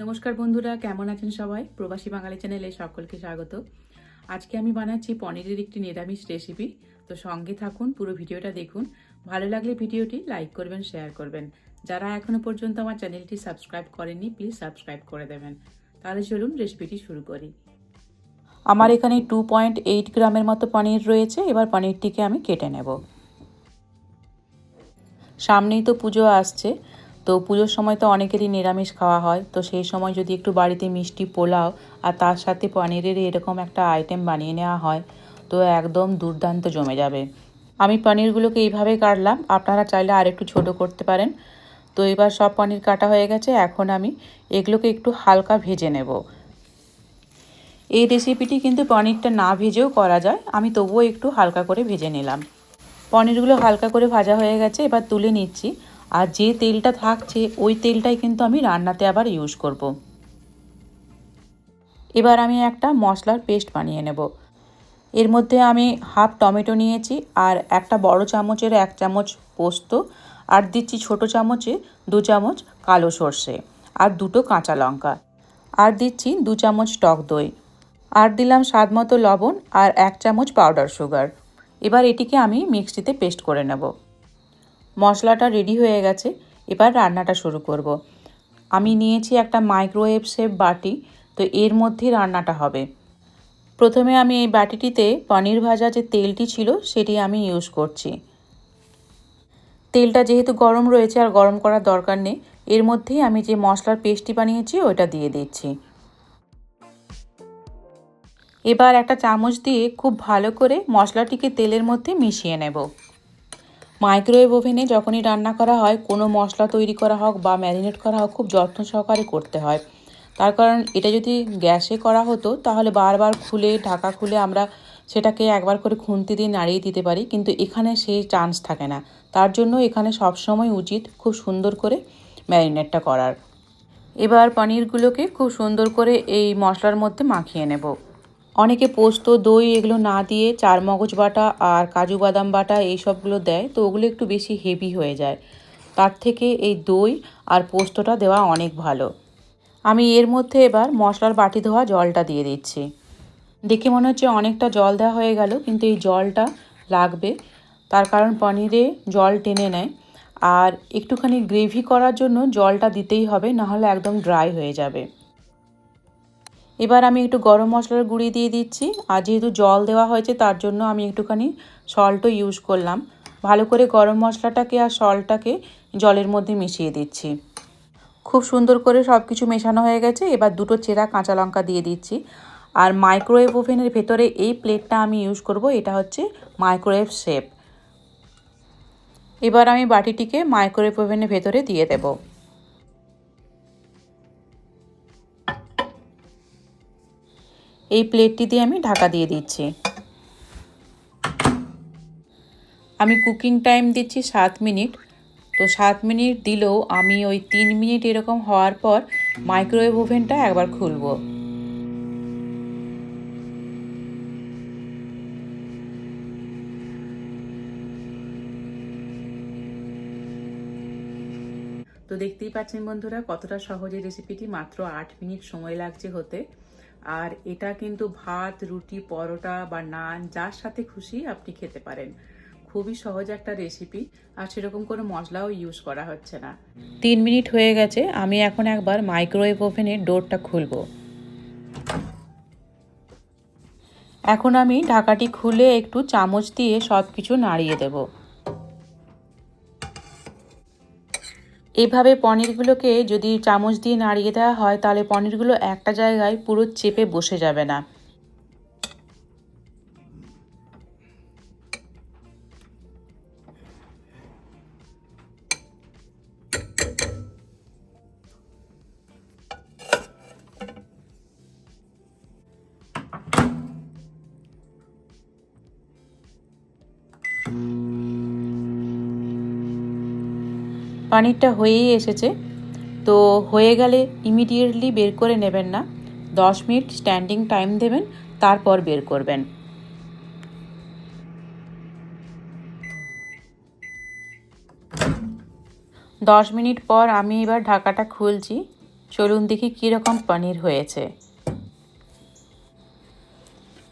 নমস্কার বন্ধুরা, কেমন আছেন সবাই? প্রবাসী বাঙালি চ্যানেলে সকলকে স্বাগত। আজকে আমি বানাচ্ছি পনিরের একটি নিরামিষ রেসিপি। তো সঙ্গে থাকুন, পুরো ভিডিওটা দেখুন। ভালো লাগলে ভিডিওটি লাইক করবেন, শেয়ার করবেন। যারা এখনও পর্যন্ত আমার চ্যানেলটি সাবস্ক্রাইব করেননি, প্লিজ সাবস্ক্রাইব করে দেবেন। তাহলে চলুন রেসিপিটি শুরু করি। আমার এখানে টু পয়েন্ট এইট গ্রামের মতো পনির রয়েছে। এবার পনিরটিকে আমি কেটে নেব। সামনেই তো পুজো আসছে। তো পুজোর সময় তো অনেকেরই নিরামিষ খাওয়া হয়, তো সেই সময় যদি একটু বাড়িতে মিষ্টি পোলাও আর তার সাথে পনিরের এরকম একটা আইটেম বানিয়ে নেওয়া হয়, তো একদম দুর্দান্ত জমে যাবে। আমি পনিরগুলোকে এইভাবে কাটলাম, আপনারা চাইলে আর একটু ছোটো করতে পারেন। তো এবার সব পনির কাটা হয়ে গেছে, এখন আমি এগুলোকে একটু হালকা ভেজে নেব। এই রেসিপিটি কিন্তু পনিরটা না ভেজেও করা যায়, আমি তবুও একটু হালকা করে ভেজে নিলাম। পনিরগুলো হালকা করে ভাজা হয়ে গেছে, এবার তুলে নিচ্ছি। আর যে তেলটা থাকছে, ওই তেলটাই কিন্তু আমি রান্নাতে আবার ইউজ করব। এবার আমি একটা মশলার পেস্ট বানিয়ে নেব। এর মধ্যে আমি হাফ টমেটো নিয়েছি আর একটা বড় চামচের এক চামচ পোস্ত আর দিচ্ছি ছোট চামচে দু চামচ কালো সর্ষে আর দুটো কাঁচা লঙ্কা আর দিচ্ছি দু চামচ টক দই আর দিলাম স্বাদ মতো লবণ আর এক চামচ পাউডার সুগার এবার এটিকে আমি মিক্সিতে পেস্ট করে নেব। মশলাটা রেডি হয়ে গেছে, এবার রান্নাটা শুরু করব। আমি নিয়েছি একটা মাইক্রোওয়েভ সেভ বাটি, তো এর মধ্যেই রান্নাটা হবে। প্রথমে আমি এই বাটিটিতে পনির ভাজা যে তেলটি ছিল, সেটি আমি ইউজ করছি। তেলটা যেহেতু গরম রয়েছে আর গরম করার দরকার নেই, এর মধ্যেই আমি যে মশলার পেস্টটি বানিয়েছি, ওটা দিয়ে দিচ্ছি। এবার একটা চামচ দিয়ে খুব ভালো করে মশলাটিকে তেলের মধ্যে মিশিয়ে নেব। মাইক্রোওয়েভ ওভেনে যখনই রান্না করা হয়, কোনো মশলা তৈরি করা হোক বা ম্যারিনেট করা হোক, খুব যত্ন সহকারে করতে হয়। তার কারণ, এটা যদি গ্যাসে করা হতো, তাহলে বারবার খুলে, ঢাকা খুলে আমরা সেটাকে একবার করে খুন্তি দিয়ে নাড়িয়ে দিতে পারি, কিন্তু এখানে সেই চান্স থাকে না। তার জন্য এখানে সবসময় উচিত খুব সুন্দর করে ম্যারিনেটটা করার। এবার পনিরগুলোকে খুব সুন্দর করে এই মশলার মধ্যে মাখিয়ে নেব। অনেকে পোস্ত, দই এগুলো না দিয়ে চার মগজ বাটা আর কাজু বাদাম বাটা এই সবগুলো দেয়, তো ওগুলো একটু বেশি হেভি হয়ে যায়। তার থেকে এই দই আর পোস্তটা দেওয়া অনেক ভালো। আমি এর মধ্যে এবার মশলার বাটি ধোয়া জলটা দিয়ে দিচ্ছি। দেখে মনে হচ্ছে অনেকটা জল দেওয়া হয়ে গেল, কিন্তু এই জলটা লাগবে। তার কারণ পনিরে জল টেনে নেয়। আর একটুখানি গ্রেভি করার জন্য জলটা দিতেই হবে, নাহলে একদম ড্রাই হয়ে যাবে। এবার আমি একটু গরম মশলার গুঁড়ি দিয়ে দিচ্ছি। আর যেহেতু জল দেওয়া হয়েছে, তার জন্য আমি একটুখানি সল্টও ইউজ করলাম। ভালো করে গরম মশলাটাকে আর সল্টটাকে জলের মধ্যে মিশিয়ে দিচ্ছি। খুব সুন্দর করে সব কিছু মেশানো হয়ে গেছে। এবার দুটো চেরা কাঁচা লঙ্কা দিয়ে দিচ্ছি। আর মাইক্রোওয়েভ ওভেনের ভেতরে এই প্লেটটা আমি ইউজ করব, এটা হচ্ছে মাইক্রোওয়েভ শেপ এবার আমি বাটিটিকে মাইক্রোওয়েভ ওভেনের ভেতরে দিয়ে দেবো। এই প্লেটটি দিয়ে আমি ঢাকা দিয়ে দিচ্ছি। আমি কুকিং টাইম দিচ্ছি সাত মিনিট। তো সাত মিনিট দিলেও আমি ওই তিন মিনিট এরকম হওয়ার পর মাইক্রোওয়েভ ওভেনটা একবার খুলব। তো দেখতেই পাচ্ছেন বন্ধুরা কতটা সহজে রেসিপিটি মাত্র আট মিনিট সময় লাগছে হতে। আর এটা কিন্তু ভাত, রুটি, পরোটা বা নান, যার সাথে খুশি আপনি খেতে পারেন। খুবই সহজ একটা রেসিপি আর সেরকম কোনো মশলাও ইউজ করা হচ্ছে না। তিন মিনিট হয়ে গেছে, আমি এখন একবার মাইক্রোওয়েভ ওভেনের ডোরটা খুলব। এখন আমি ঢাকাটি খুলে একটু চামচ দিয়ে সব কিছু নাড়িয়ে দেবো। এভাবে পনিরগুলোকে যদি চামচ দিয়ে নাড়িয়ে দেওয়া হয়, তাহলে পনিরগুলো একটা জায়গায় পুরো চেপে বসে যাবে না। পানিরটা হয়েই এসেছে। তো হয়ে গেলে ইমিডিয়েটলি বের করে নেবেন না। দশ মিনিট স্ট্যান্ডিং টাইম দেবেন, তারপর বের করবেন। দশ মিনিট পর আমি এবার ঢাকাটা খুলছি। চলুন দেখি কীরকম পনির হয়েছে।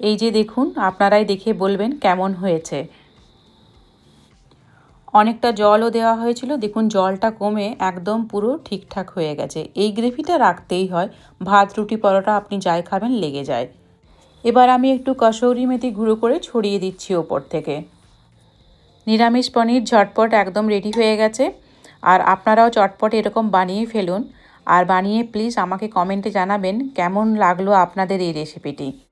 এই যে দেখুন, আপনারাই দেখে বলবেন কেমন হয়েছে। অনেকটা জলও দেওয়া হয়েছিল। দেখুন, জলটা কমে একদম পুরো ঠিকঠাক হয়ে গেছে। এই গ্রেভিটা রাখতেই হয়। ভাত, রুটি, পরোটা আপনি যাই খাবেন, লেগে যায়। এবার আমি একটু কসৌরি মেথি গুঁড়ো করে ছড়িয়ে দিচ্ছি ওপর থেকে। নিরামিষ পনির ঝটপট একদম রেডি হয়ে গেছে। আর আপনারাও চটপট এরকম বানিয়ে ফেলুন। আর বানিয়ে প্লিজ আমাকে কমেন্টে জানাবেন, কেমন লাগল আপনাদের এই রেসিপিটি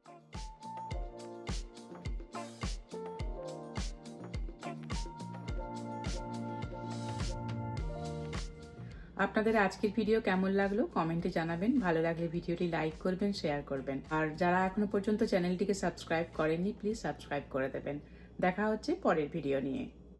আপনাদের আজকের ভিডিও কেমন লাগল? কমেন্টে জানাবেন। ভালো লাগলে ভিডিওটি লাইক করবেন শেয়ার করবেন। আর যারা এখনও পর্যন্ত চ্যানেলটিকে সাবস্ক্রাইব করেননি প্লিজ সাবস্ক্রাইব করে দেবেন। দেখা হচ্ছে পরের ভিডিও নিয়ে।